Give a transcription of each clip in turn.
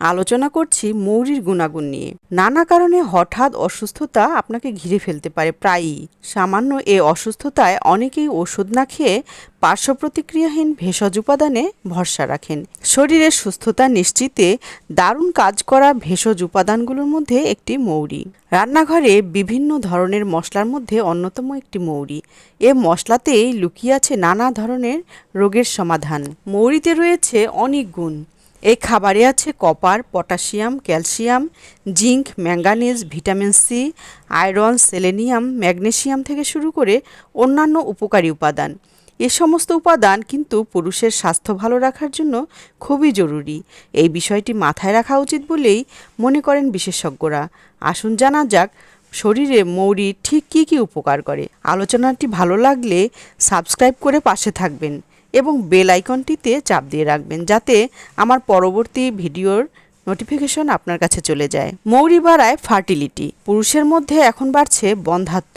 আলোচনা করছি মৌরির গুণাগুণ নিয়ে। নানা কারণে হঠাৎ অসুস্থতা আপনাকে ঘিরে ফেলতে পারে, প্রায়ই। সামান্য এ অসুস্থতায় অনেকেই ওষুধ না খেয়ে পার্শ্ব প্রতিক্রিয়াহীন ভেষজ উপাদানে ভরসা রাখেন। শরীরের সুস্থতা নিশ্চিতে দারুণ কাজ করা ভেষজ উপাদানগুলোর মধ্যে একটি মৌরি। রান্নাঘরে বিভিন্ন ধরনের মশলার মধ্যে অন্যতম একটি মৌরি। এ মশলাতেই লুকিয়ে আছে নানা ধরনের রোগের সমাধান। মৌরিতে রয়েছে অনেক গুণ। এই খাবারে আছে copper, potassium, calcium, zinc, manganese, vitamin C, iron, selenium, magnesium থেকে শুরু করে অন্যান্য উপকারী উপাদান। এ সমস্ত উপাদান কিন্তু পুরুষের স্বাস্থ্য ভালো রাখার জন্য খুবই জরুরি। এই বিষয়টি মাথায় রাখা উচিত বলেই মনে করেন বিশেষজ্ঞরা। আসুন জানা যাক, শরীরে মৌরি ঠিক কী কী উপকার করে। আলোচনাটি ভালো লাগলে সাবস্ক্রাইব করে পাশে থাকবেন। এবং বেল আইকনটিতে চাপ দিয়ে রাখবেন যাতে আমার পরবর্তী ভিডিওর নোটিফিকেশন আপনার কাছে চলে যায়। মৌরি বাড়ায় ফার্টিলিটি, পুরুষের মধ্যে এখন বাড়ছে বন্ধাত্ম।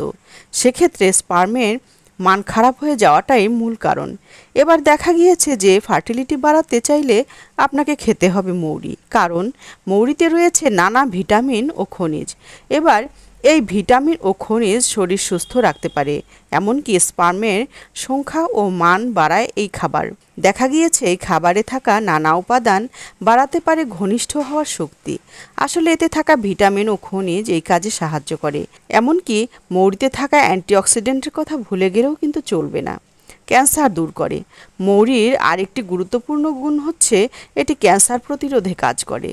সেক্ষেত্রে স্পার্মের মান খারাপ হয়ে যাওয়াটাই মূল কারণ। এবার দেখা গিয়েছে যে ফার্টিলিটি বাড়াতে চাইলে আপনাকে খেতে হবে মৌরি। কারণ মৌরিতে রয়েছে নানা ভিটামিন ও খনিজ। এবার এই ভিটামিন ও খনিজ শরীর সুস্থ রাখতে পারে, এমনকি স্পার্মের সংখ্যা ও মান বাড়ায় এই খাবার। দেখা গিয়েছে, এই খাবারে থাকা নানা উপাদান বাড়াতে পারে ঘনিষ্ঠ হওয়ার শক্তি। আসলে এতে থাকা ভিটামিন ও খনিজ এই কাজে সাহায্য করে। এমনকি মৌরিতে থাকা অ্যান্টিঅক্সিডেন্টের কথা ভুলে গেলেও কিন্তু চলবে না। ক্যান্সার দূর করে। মৌরির আরেকটি গুরুত্বপূর্ণ গুণ হচ্ছে, এটি ক্যান্সার প্রতিরোধে কাজ করে।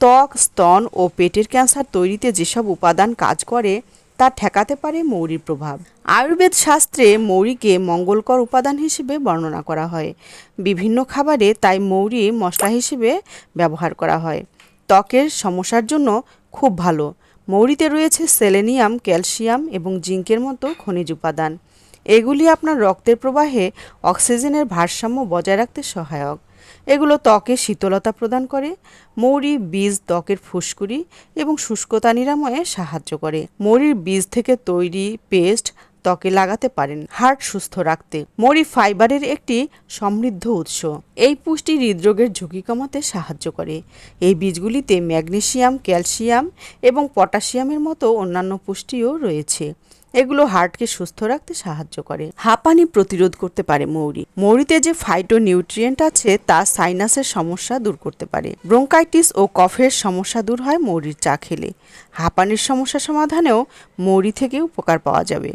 ত্বক, স্তন ও পেটের ক্যান্সার তৈরিতে যেসব উপাদান কাজ করে, তা ঠেকাতে পারে মৌরির প্রভাব। আয়ুর্বেদ শাস্ত্রে মৌরিকে মঙ্গলকর উপাদান হিসেবে বর্ণনা করা হয়। বিভিন্ন খাবারে তাই মৌরি মশলা হিসেবে ব্যবহার করা হয়। ত্বকের সমস্যার জন্য খুব ভালো। মৌরিতে রয়েছে সেলেনিয়াম, ক্যালসিয়াম এবং জিঙ্কের মতো খনিজ উপাদান। এগুলি আপনার রক্তের প্রবাহে অক্সিজেনের ভারসাম্য বজায় রাখতে সহায়ক। এগুলো ত্বকে শীতলতা প্রদান করে, মৌরি বীজ ত্বকের ফুসকুড়ি এবং শুষ্কতা নিরাময়ে সাহায্য করে। মৌরির বীজ থেকে তৈরি পেস্ট ত্বকে লাগাতে পারেন হার্ট সুস্থ রাখতে। মৌরি ফাইবারের একটি সমৃদ্ধ উৎস। এই পুষ্টি হৃদরোগের ঝুঁকি কমাতে সাহায্য করে। এই বীজগুলিতে ম্যাগনেসিয়াম, ক্যালসিয়াম এবং পটাশিয়ামের মতো অন্যান্য পুষ্টিও রয়েছে। এগুলো হার্টকে সুস্থ রাখতে সাহায্য করে। হাঁপানি প্রতিরোধ করতে পারে মৌরি। মৌরিতে যে ফাইটো নিউট্রিয়েন্ট আছে, তা সাইনাসের সমস্যা দূর করতে পারে। ব্রোঙ্কাইটিস ও কফের সমস্যা দূর হয় মৌরির চা খেলে। হাঁপানির সমস্যা সমাধানেও মৌরি থেকে উপকার পাওয়া যাবে।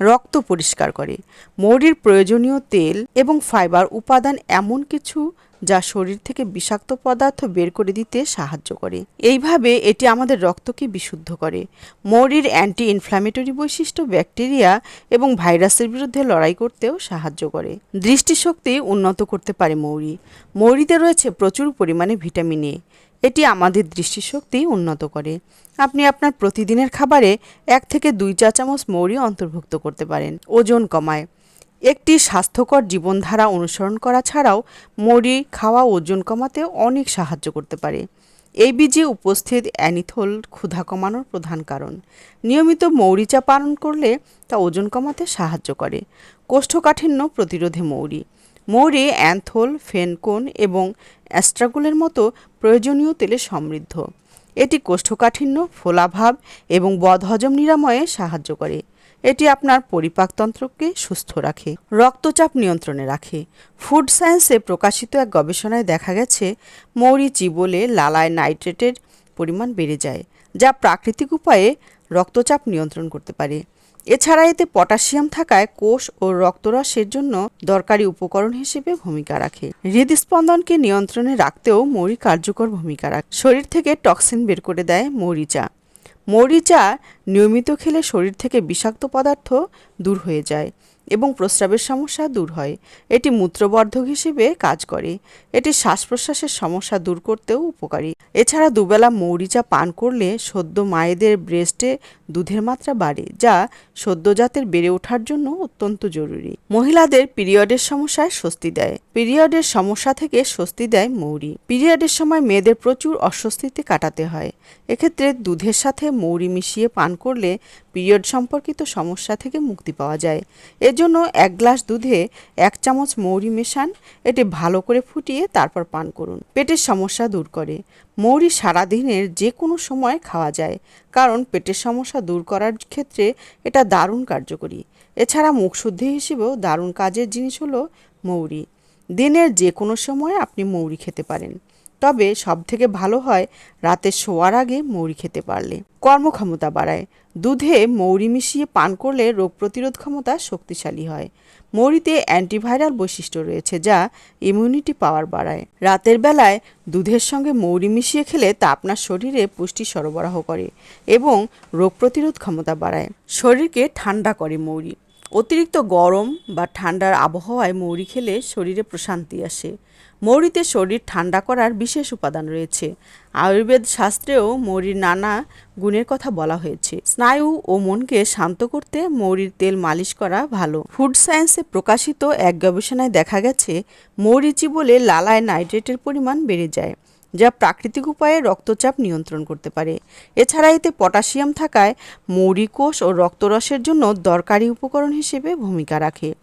রক্ত পরিষ্কার করে। মৌরির প্রয়োজনীয় তেল এবং ফাইবার উপাদান এমন কিছু যা শরীর থেকে বিষাক্ত পদার্থ বের করে দিতে সাহায্য করে। এইভাবে এটি আমাদের রক্তকে বিশুদ্ধ করে। মৌরির অ্যান্টি ইনফ্ল্যামেটরি বৈশিষ্ট্য ব্যাকটেরিয়া এবং ভাইরাসের বিরুদ্ধে লড়াই করতেও সাহায্য করে। দৃষ্টিশক্তি উন্নত করতে পারে মৌরি। মৌরিতে রয়েছে প্রচুর পরিমাণে ভিটামিন এ। এটি আমাদের দৃষ্টিশক্তি উন্নত করে। আপনি আপনার প্রতিদিনের খাবারে এক থেকে দুই চা চামচ মৌরি অন্তর্ভুক্ত করতে পারেন। ওজন কমায়। একটি স্বাস্থ্যকর জীবনধারা অনুসরণ করা ছাড়াও মৌরি খাওয়া ওজন কমাতে অনেক সাহায্য করতে পারে। এই বীজে উপস্থিত অ্যানিথল ক্ষুধা কমানোর প্রধান কারণ। নিয়মিত মৌরি চা পালন করলে তা ওজন কমাতে সাহায্য করে। কোষ্ঠকাঠিন্য প্রতিরোধে মৌরি। মৌরি অ্যান্থোল, ফেনকোন এবং অ্যাস্ট্রাগুলের মতো প্রয়োজনীয় তেলে সমৃদ্ধ। এটি কোষ্ঠকাঠিন্য, ফোলাভাব এবং বদহজম নিরাময়ে সাহায্য করে। এটি আপনার পরিপাকতন্ত্রকে সুস্থ রাখে, রক্তচাপ নিয়ন্ত্রণে রাখে। ফুড সায়েন্সে প্রকাশিত এক গবেষণায় দেখা গেছে, মৌরি চিবলে লালায় নাইট্রেটের পরিমাণ বেড়ে যায়, যা প্রাকৃতিক উপায়ে রক্তচাপ নিয়ন্ত্রণ করতে পারে। এছাড়া এতে পটাশিয়াম থাকায় কোষ ও রক্তরসের জন্য দরকারি উপকরণ হিসেবে ভূমিকা রাখে। হৃদস্পন্দনকে নিয়ন্ত্রণে রাখতেও মৌরি কার্যকর ভূমিকা রাখে। শরীর থেকে টক্সিন বের করে দেয় মৌরিচা মৌরিচা নিয়মিত খেলে শরীর থেকে বিষাক্ত পদার্থ দূর হয়ে যায়। এবং প্রস্রাবের সমস্যা দূর হয়। এটি মূত্রবর্ধক হিসেবে কাজ করে। এটি শ্বাস প্রশ্বাসের সমস্যা দূর করতেও উপকারী। এছাড়া দুবেলা মৌরিচা পান করলে সদ্য মায়েদের ব্রেস্টে দুধের মাত্রা বাড়ে, যা সদ্যজাতের বেড়ে ওঠার জন্য অত্যন্ত জরুরি। মহিলাদের পিরিয়ডের সমস্যায় স্বস্তি দেয়। পিরিয়ডের সমস্যা থেকে স্বস্তি দেয় মৌরি। পিরিয়ডের সময় মেয়েদের প্রচুর অস্বস্তিতে কাটাতে হয়। এক্ষেত্রে দুধের সাথে মৌরি মিশিয়ে পান করলে পিরিয়ড সম্পর্কিত সমস্যা থেকে মুক্তি পাওয়া যায়। এর এজন্য এক গ্লাস দুধে এক চামচ মৌরি মেশান, এটি ভালো করে ফুটিয়ে তারপর পান করুন। পেটের সমস্যা দূর করে। মৌরি সারাদিনের যে কোনো সময় খাওয়া যায়, কারণ পেটের সমস্যা দূর করার ক্ষেত্রে এটা দারুণ কার্যকরী। এছাড়া মুখশুদ্ধি হিসেবেও দারুণ কাজের জিনিস হলো মৌরি। দিনের যে কোনো সময় আপনি মৌরি খেতে পারেন। তবে সবথেকে ভালো হয় রাতে শোয়ার আগে মৌরি খেতে পারলে। কর্মক্ষমতা বাড়ায়। দুধে মৌরি মিশিয়ে পান করলে রোগ প্রতিরোধ ক্ষমতা শক্তিশালী হয়। মৌরিতে অ্যান্টিভাইরাল বৈশিষ্ট্য রয়েছে যা ইমিউনিটি পাওয়ার বাড়ায়। রাতের বেলায় দুধের সঙ্গে মৌরি মিশিয়ে খেলে তা আপনার শরীরে পুষ্টি সরবরাহ করে এবং রোগ প্রতিরোধ ক্ষমতা বাড়ায়। শরীরকে ঠান্ডা করে মৌরি। অতিরিক্ত গরম বা ঠান্ডার আবহাওয়ায় মৌরি খেলে শরীরে প্রশান্তি আসে। মৌরিতে শরীর ঠান্ডা করার বিশেষ উপাদান রয়েছে। আয়ুর্বেদ শাস্ত্রেও মৌরির নানা গুণের কথা বলা হয়েছে। স্নায়ু ও মনকে শান্ত করতে মৌরির তেল মালিশ করা ভালো। ফুড সায়েন্সে প্রকাশিত এক গবেষণায় দেখা গেছে মৌরি চিবলে লালায় নাইট্রেটের পরিমাণ বেড়ে যায়। যা প্রাকৃতিক উপায়ে রক্তচাপ নিয়ন্ত্রণ করতে পারে। এছাড়া এতে পটাশিয়াম থাকায় মৌরি কোষ ও রক্তরসের জন্য দরকারি উপকরণ হিসেবে ভূমিকা রাখে।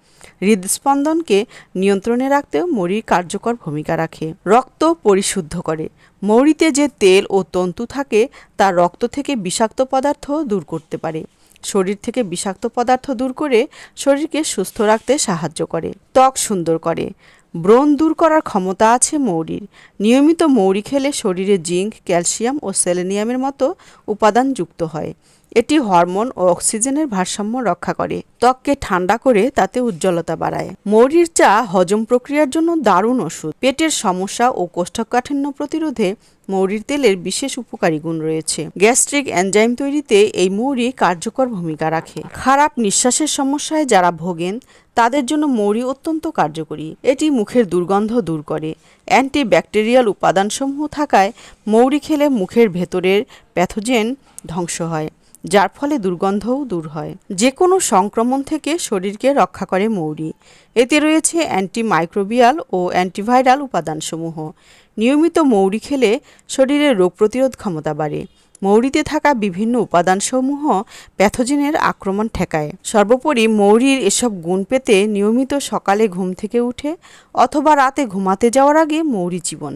হৃদস্পন্দনকে নিয়ন্ত্রণে রাখতেও মৌরি কার্যকর ভূমিকা রাখে। রক্ত পরিশুদ্ধ করে। মৌরিতে যে তেল ও তন্তু থাকে, তা রক্ত থেকে বিষাক্ত পদার্থ দূর করতে পারে। শরীর থেকে বিষাক্ত পদার্থ দূর করে শরীরকে সুস্থ রাখতে সাহায্য করে। ত্বক সুন্দর করে। ব্রণ দূর করার ক্ষমতা আছে মৌরির। নিয়মিত মৌরি খেলে শরীরে জিঙ্ক, ক্যালসিয়াম ও সেলেনিয়ামের মতো উপাদান যুক্ত হয়। এটি হরমোন ও অক্সিজেনের ভারসাম্য রক্ষা করে। ত্বককে ঠান্ডা করে তাতে উজ্জ্বলতা বাড়ায়। মৌরির চা হজম প্রক্রিয়ার জন্য দারুণ ওষুধ। পেটের সমস্যা ও কোষ্ঠকাঠিন্য প্রতিরোধে মৌরির তেলের বিশেষ উপকারী গুণ রয়েছে। গ্যাস্ট্রিক এনজাইম তৈরিতে এই মৌরি কার্যকর ভূমিকা রাখে। খারাপ নিঃশ্বাসের সমস্যায় যারা ভোগেন, তাদের জন্য মৌরি অত্যন্ত কার্যকরী। এটি মুখের দুর্গন্ধ দূর করে। অ্যান্টি ব্যাকটেরিয়াল উপাদানসমূহ থাকায় মৌরি খেলে মুখের ভেতরের প্যাথোজেন ধ্বংস হয়। যার ফলে দুর্গন্ধও দূর হয়। যে কোনো সংক্রমণ থেকে শরীরকে রক্ষা করে মৌরি। এতে রয়েছে অ্যান্টি মাইক্রোবিয়াল ও অ্যান্টিভাইরাল উপাদানসমূহ। নিয়মিত মৌরি খেলে শরীরের রোগ প্রতিরোধ ক্ষমতা বাড়ে। মৌরিতে থাকা বিভিন্ন উপাদানসমূহ প্যাথোজেনের আক্রমণ ঠেকায়। সর্বোপরি মৌরির এসব গুণ পেতে নিয়মিত সকালে ঘুম থেকে উঠে অথবা রাতে ঘুমাতে যাওয়ার আগে মৌরি জীবন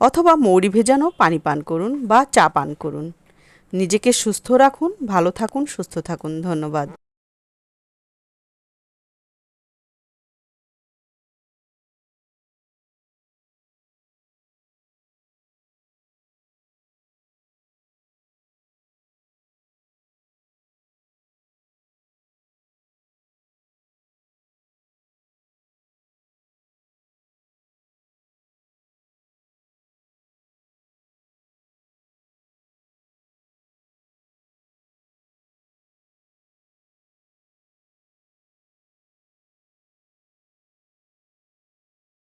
অথবা মৌরি ভেজানো পানি পান করুন বা চা পান করুন। নিজেকে সুস্থ রাখুন ভালো থাকুন সুস্থ থাকুন। ধন্যবাদ।